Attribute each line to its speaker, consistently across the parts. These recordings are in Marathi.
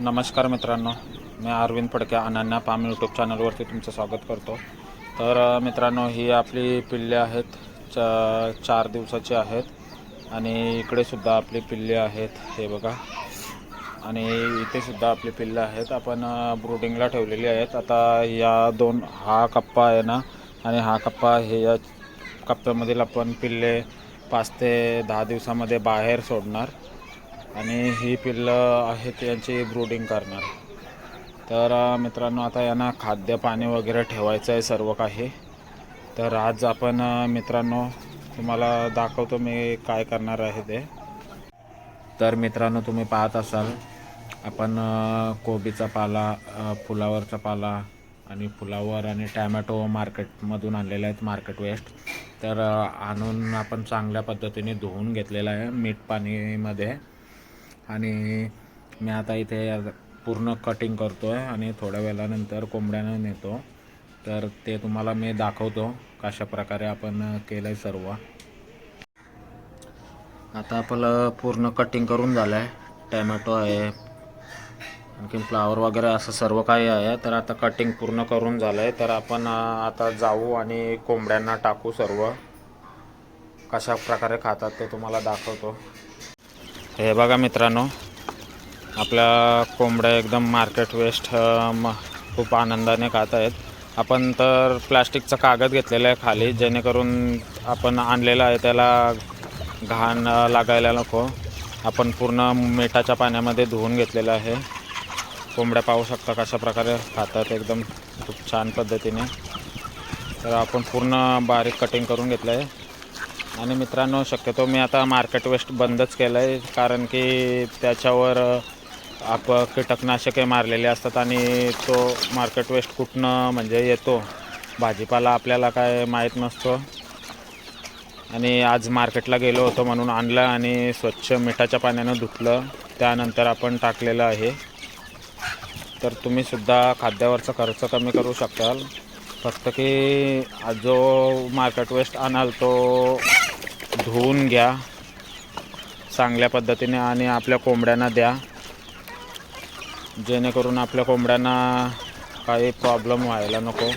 Speaker 1: नमस्कार मित्रांनो मी अरविंद फडके अनन्या पाम यूट्यूब चॅनलवरती तुमचं स्वागत करतो. तर मित्रांनो ही आपली पिल्ले आहेत च चार दिवसाची आहेत आणि इकडे सुद्धा आपली पिल्ले आहेत हे बघा. आणि इथेसुद्धा आपली पिल्ले आहेत. आपण ब्रुडिंगला ठेवलेली आहेत. आता या दोन हा कप्पा आहे ना आणि हा कप्पा हे या कप्प्यामधील आपण पिल्ले पाच ते दहा दिवसामध्ये बाहेर सोडणार. आणि ही पिल्लं आहेत यांची ब्रूडिंग करणार. तर मित्रांनो आता यांना खाद्य पाणी वगैरे ठेवायचं आहे सर्व काही. तर आज आपण मित्रांनो तुम्हाला दाखवतो मी काय करणार आहे ते. तर मित्रांनो तुम्ही पाहत असाल आपण कोबीचा पाला फुलावरचा पाला आणि फुलावर आणि टॅमॅटो मार्केटमधून आणलेले आहेत मार्केट वेस्ट. तर आणून आपण चांगल्या पद्धतीने धुवून घेतलेलं आहे मीठ पाणीमध्ये. आणि मी आता इथे पूर्ण कटिंग करतो आहे आणि थोड्या वेळानंतर कोंबड्यानं नेतो. तर ते तुम्हाला मी दाखवतो कशा प्रकारे आपण केलं आहे सर्व. आता आपलं पूर्ण कटिंग करून झालं आहे टॅमॅटो आहे. आणखी फ्लावर वगैरे असं सर्व काही आहे. तर आता कटिंग पूर्ण करून झालं आहे तर आपण आता जाऊ आणि कोंबड्यांना टाकू सर्व. कशा प्रकारे खातात ते तुम्हाला दाखवतो. हे बघा मित्रांनो आपल्या कोंबड्या एकदम मार्केट वेस्ट म खूप आनंदाने खात आहेत. आपण तर प्लॅस्टिकचा कागद घेतलेला आहे खाली जेणेकरून आपण आणलेला आहे त्याला घाण लागायला नको. आपण पूर्ण मिठाच्या पाण्यामध्ये धुवून घेतलेलं आहे. कोंबड्या पाहू शकता कशा प्रकारे खातात एकदम खूप छान पद्धतीने. तर आपण पूर्ण बारीक कटिंग करून घेतलं आहे आणि मित्रांनो शक्यतो मी आता मार्केट वेस्ट बंदच केलं आहे कारण की त्याच्यावर आप कीटकनाशके मारलेले असतात आणि तो मार्केट वेस्ट कुठनं म्हणजे येतो? भाजीपाला आपल्याला काय माहीत नसतो. आणि आज मार्केटला गेलो होतो म्हणून आणलं आणि स्वच्छ मिठाच्या पाण्यानं धुतलं. त्यानंतर आपण टाकलेलं आहे. तर तुम्हीसुद्धा खाद्यावरचा खर्च कमी करू शकाल. फक्त की जो मार्केट वेस्ट आणाल तो धुवून घ्या. चांगल्या पद्धतीने आणि आपल्या कोंबड्यांना द्या. जेणेकरून आपल्या कोंबड्यांना काही प्रॉब्लेम व्हायला नको.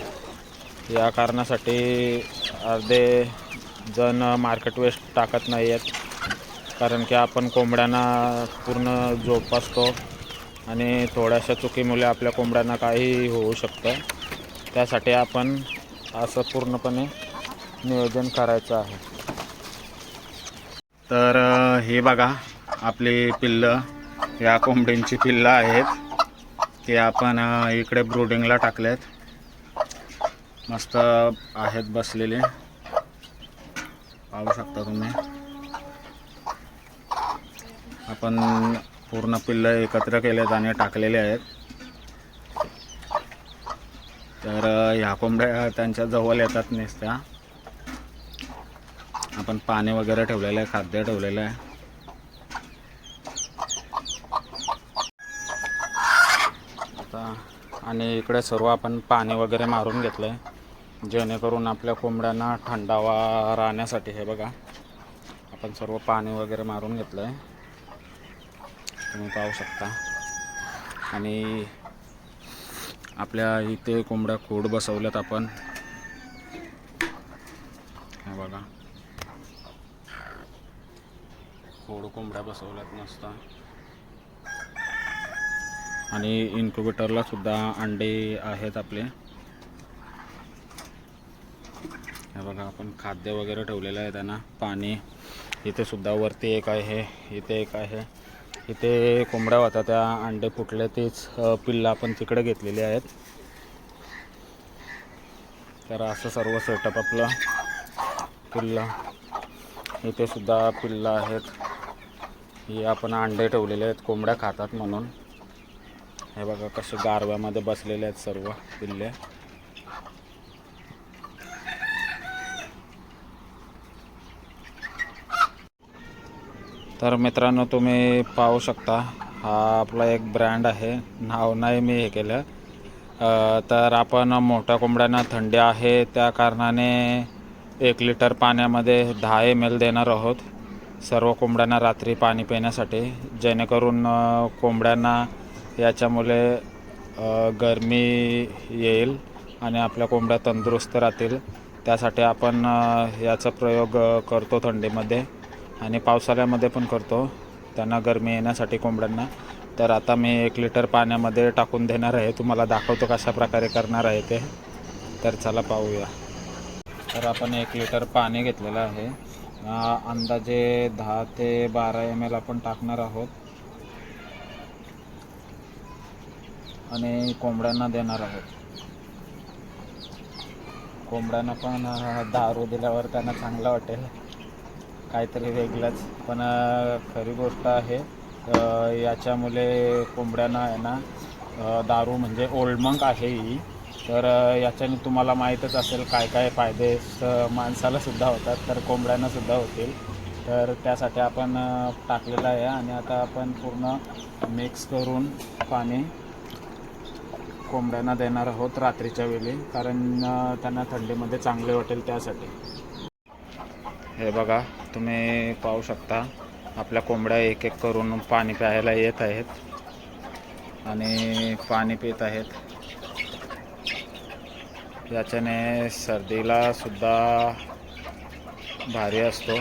Speaker 1: या कारणासाठी अर्धे जण मार्केट वेस्ट टाकत नाही आहेत कारण की आपण कोंबड्यांना पूर्ण जोपासतो आणि थोड्याशा चुकीमुळे आपल्या कोंबड्यांना काही होऊ शकतं. त्यासाठी आपण असं पूर्णपणे नियोजन करायचं आहे. तर हे बघा आपली पिल्लं या कोंबडींची पिल्लं आहेत. ते आपण इकडे ब्रुडिंगला टाकलेत. मस्त आहेत बसलेले. पाहू शकता तुम्ही. आपण पूर्ण पिल्लं एकत्र केलेत आणि टाकलेले आहेत. तर ह्या कोंबड्या त्यांच्या जवळ येतात नेसत्या. आपण पाणी वगैरे ठेवलेलं आहे खाद्य ठेवलेलं आहे. आता आणि इकडे सर्व आपण पाणी वगैरे मारून घेतलं आहे जेणेकरून आपल्या कोंबड्यांना थंडावा राहण्यासाठी हे बघा. आपण सर्व पाणी वगैरे मारून घेतलं आहे तुम्ही पाहू शकता. आणि आपल्या इथे कोंबड्या खोड बसवल्यात आपण. हे बघा. खोड कोंबड्या बसवल्यात मस्त. आणि इन्क्युबेटरला सुद्धा अंडे आहेत आपले. हे बघा आपण खाद्य वगैरे ठेवलेलं आहे त्यांना. पाणी इथे सुद्धा वरती एक आहे इथे एक आहे. इथे कोंबड्या होत्या त्या अंडे फुटले तेच पिल्ला पिल्लं आपण तिकडे घेतलेली आहेत. तर असं सर्व सेटअप आपलं. पिल्लं इथे सुद्धा पिल्ला आहेत. ही आपण अंडे ठेवलेले आहेत कोंबड्या खातात म्हणून. हे बघा कसे गारव्यामध्ये बसलेले आहेत सर्व पिल्ले. तर मित्रांनो तुम्ही पाहू शकता हा आपला एक ब्रँड आहे. नाव नाही मी हे केलं. तर आपण मोठ्या कोंबड्यांना थंडी आहे त्या कारणाने एक लिटर पाण्यामध्ये दहा एम एल देणार आहोत. सर्व कोंबड्यांना रात्री पाणी पिण्यासाठी जेणेकरून कोंबड्यांना याच्यामुळे गरमी येईल आणि आपल्या कोंबड्या तंदुरुस्त राहतील. त्यासाठी आपण याचा प्रयोग करतो थंडीमध्ये आणि पावसाळ्यामध्ये पण करतो. त्यांना गरमी येण्यासाठी कोंबड्यांना. तर आता मी एक लिटर पाण्यामध्ये टाकून देणार आहे. तुम्हाला दाखवतो कशा प्रकारे करणार आहे ते. तर चला पाहूया. तर आपण एक लिटर पाणी घेतलेलं आहे. अंदाजे दहा ते बारा एम एल आपण टाकणार आहोत. आणि कोंबड्यांना देणार आहोत. कोंबड्यांना पण दारू दिल्यावर त्यांना चांगलं वाटेल. काहीतरी वेगळंच. पण खरी गोष्ट आहे याच्यामुळे कोंबड्यांना आहे ना दारू म्हणजे ओल्ड मंक आहे ही. तर याच्याने तुम्हाला माहीतच असेल काय काय फायदे स- होतात तर कोंबड्यांनासुद्धा होतील. तर त्यासाठी आपण टाकलेलं आहे आणि आता आपण पूर्ण मिक्स करून पाणी कोंबड्यांना देणार आहोत रात्रीच्या वेळी कारण त्यांना थंडीमध्ये चांगले वाटेल त्यासाठी. हे बघा तुम्ही पाहू शकता आपल्या कोंबड्या एक एक करून पाणी प्यायला येत आहेत. आणि पाणी पित आहेत. याच्याने सर्दीला सुद्धा भारी असतो.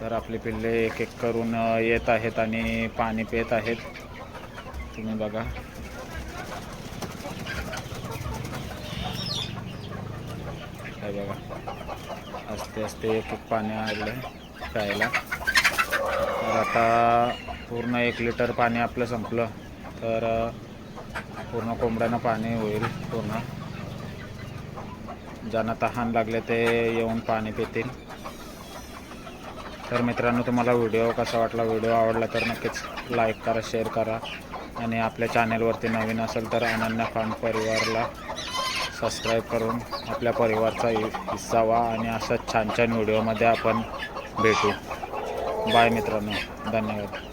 Speaker 1: तर आपली पिल्ले एक एक करून येत आहेत आणि पाणी पित आहेत. तुम्ही बघा. बघा. असते असते एक एक पाणी आलं प्यायला. तर आता पूर्ण एक लिटर पाणी आपलं संपलं. तर पूर्ण कोंबड्यांना पाणी होईल पूर्ण. ज्यांना तहान लागले ते येऊन पाणी पितील. तर मित्रांनो तुम्हाला व्हिडिओ कसा वाटला व्हिडिओ आवडला तर नक्कीच लाईक करा शेअर करा. आणि आपल्या चॅनेलवरती नवीन असेल तर अनन्या फार्म परिवारला सबस्क्राईब करून आपल्या परिवारचा हिस्सा व्हा आणि असं छान छान व्हिडिओमध्ये आपण भेटू. बाय मित्रांनो. धन्यवाद.